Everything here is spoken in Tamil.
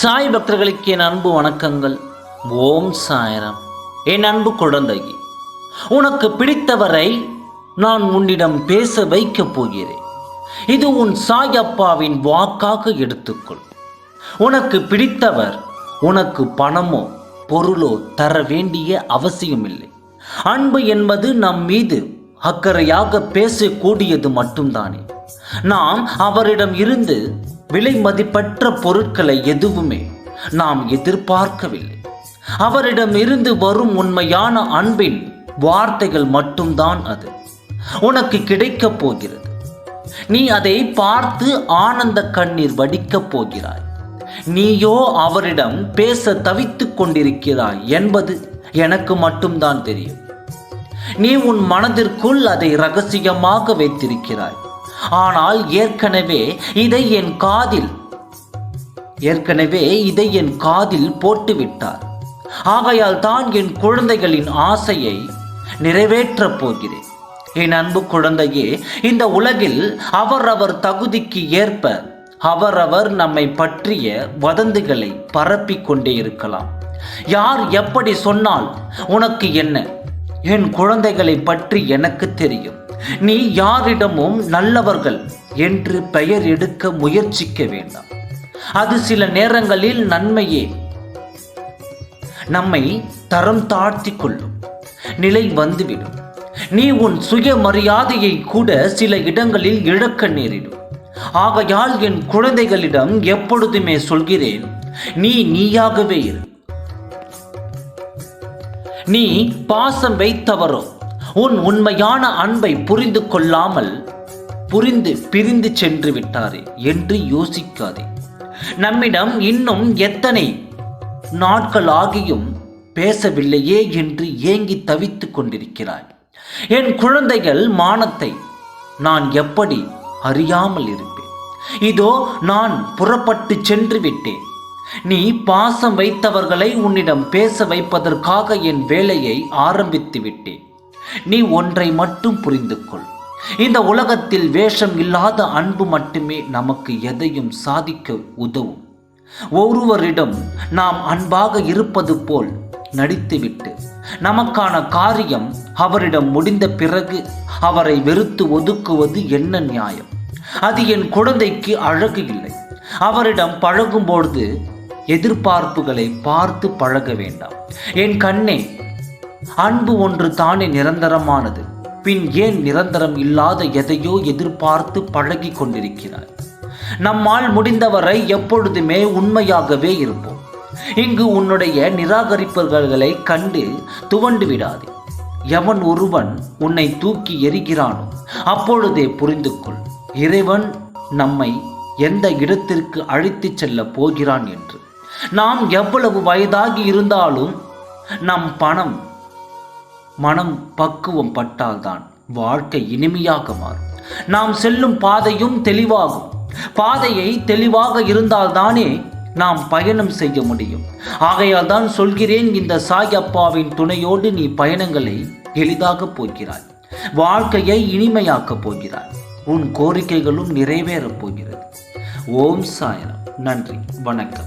சாய் பக்தர்களுக்கு என் அன்பு வணக்கங்கள். ஓம் சாயரம். என் அன்பு குழந்தை உனக்கு பிடித்தவரை நான் உன்னிடம் பேச வைக்கப் போகிறேன். இது உன் சாயப்பாவின் வாக்காக எடுத்துக்கொள். உனக்கு பிடித்தவர் உனக்கு பணமோ பொருளோ தர வேண்டிய அவசியமில்லை. அன்பு என்பது நம் மீது அக்கறையாக பேசக்கூடியது மட்டும்தானே. நாம் அவரிடம் இருந்து விலை மதிப்பற்ற பொருட்களை எதுவுமே நாம் எதிர்பார்க்கவில்லை. அவரிடம் இருந்து வரும் உண்மையான அன்பின் வார்த்தைகள் மட்டும்தான் அது. உனக்கு கிடைக்கப் போகிறது. நீ அதை பார்த்து ஆனந்த கண்ணீர் வடிக்கப் போகிறாய். நீயோ அவரிடம் பேச தவித்துக் கொண்டிருக்கிறாய் என்பது எனக்கு மட்டும்தான் தெரியும். நீ உன் மனதிற்குள் அதை ரகசியமாக வைத்திருக்கிறாய். ஆனால் ஏற்கனவே இதை என் காதில் ஏற்கனவே இதை என் காதில் போட்டுவிட்டார். ஆகையால் தான் என் குழந்தைகளின் ஆசையை நிறைவேற்றப் போகிறேன். என் அன்பு குழந்தையே இந்த உலகில் அவரவர் தகுதிக்கு ஏற்ப அவரவர் நம்மை பற்றிய வதந்திகளை பரப்பிக் கொண்டே இருக்கலாம். யார் எப்படி சொன்னால் உனக்கு என்ன? என் குழந்தைகளை பற்றி எனக்கு தெரியும். நீ யாரிடமும் நல்லவர்கள் என்று பெயர் எடுக்க முயற்சிக்க வேண்டாம். அது சில நேரங்களில் நன்மையே. நம்மை தரம் தாழ்த்தி கொள்ளும். நிலை வந்துவிடும். நீ உன் சுயமரியாதையை கூட சில இடங்களில் இழக்க நேரிடும். ஆகையால் என் குழந்தைகளிடம் எப்பொழுதுமே சொல்கிறேன் நீ நீயாகவே இரு. நீ பாசம் வைத்தவரோ. உன் உண்மையான அன்பை புரிந்து கொள்ளாமல் புரிந்து பிரிந்து சென்று விட்டாரே என்று யோசிக்காதே. நம்மிடம் இன்னும் எத்தனை நாட்கள் ஆகியும் பேசவில்லையே என்று ஏங்கி தவித்துக் கொண்டிருக்கிறாய். என் குழந்தைகள் மானத்தை நான் எப்படி அறியாமல் இருப்பேன்? இதோ நான் புறப்பட்டு சென்று விட்டேன். நீ பாசம் வைத்தவர்களை உன்னிடம் பேச வைப்பதற்காக என் வேலையை ஆரம்பித்து விட்டேன். நீ ஒன்றை மட்டும் புரிந்து கொள் இந்த உலகத்தில் வேஷம் இல்லாத அன்பு மட்டுமே நமக்கு எதையும் சாதிக்க உதவும். ஒருவரிடம் நாம் அன்பாக இருப்பது போல் நடித்துவிட்டு நமக்கான காரியம் அவரிடம் முடிந்த பிறகு அவரை வெறுத்து ஒதுக்குவது என்ன நியாயம்? அது என் குழந்தைக்கு அழகு இல்லை. அவரிடம் பழகும்பொழுது எதிர்பார்ப்புகளை பார்த்து பழக வேண்டாம். என் கண்ணே அன்பு ஒன்று தானே நிரந்தரமானது. பின் ஏன் நிரந்தரம் இல்லாத எதையோ எதிர்பார்த்து பழகி கொண்டிருக்கிறாய். நம்மால் முடிந்தவரை எப்பொழுதுமே உண்மையாகவே இருப்போம். இங்கு உன்னுடைய நிராகரிப்பவர்களை கண்டு துவண்டு விடாதே. எவன் ஒருவன் உன்னை தூக்கி எறிகிறானோ அப்பொழுதே புரிந்து கொள் இறைவன் நம்மை எந்த இடத்திற்கு அழைத்துச் செல்ல போகிறான் என்று. நாம் எவ்வளவு வயதாகி இருந்தாலும் நம் பணம் மனம் பக்குவம் பட்டால்தான் வாழ்க்கை இனிமையாக மாறும். நாம் செல்லும் பாதையும் தெளிவாகும். பாதையை தெளிவாக இருந்தால்தானே நாம் பயணம் செய்ய முடியும். ஆகையால் தான் சொல்கிறேன் இந்த சாய் அப்பாவின் துணையோடு நீ பயணங்களை எளிதாக போகிறாய். வாழ்க்கையை இனிமையாக்கப் போகிறாய். உன் கோரிக்கைகளும் நிறைவேறப் போகிறது. ஓம் சாயனம் நன்றி. வணக்கம்.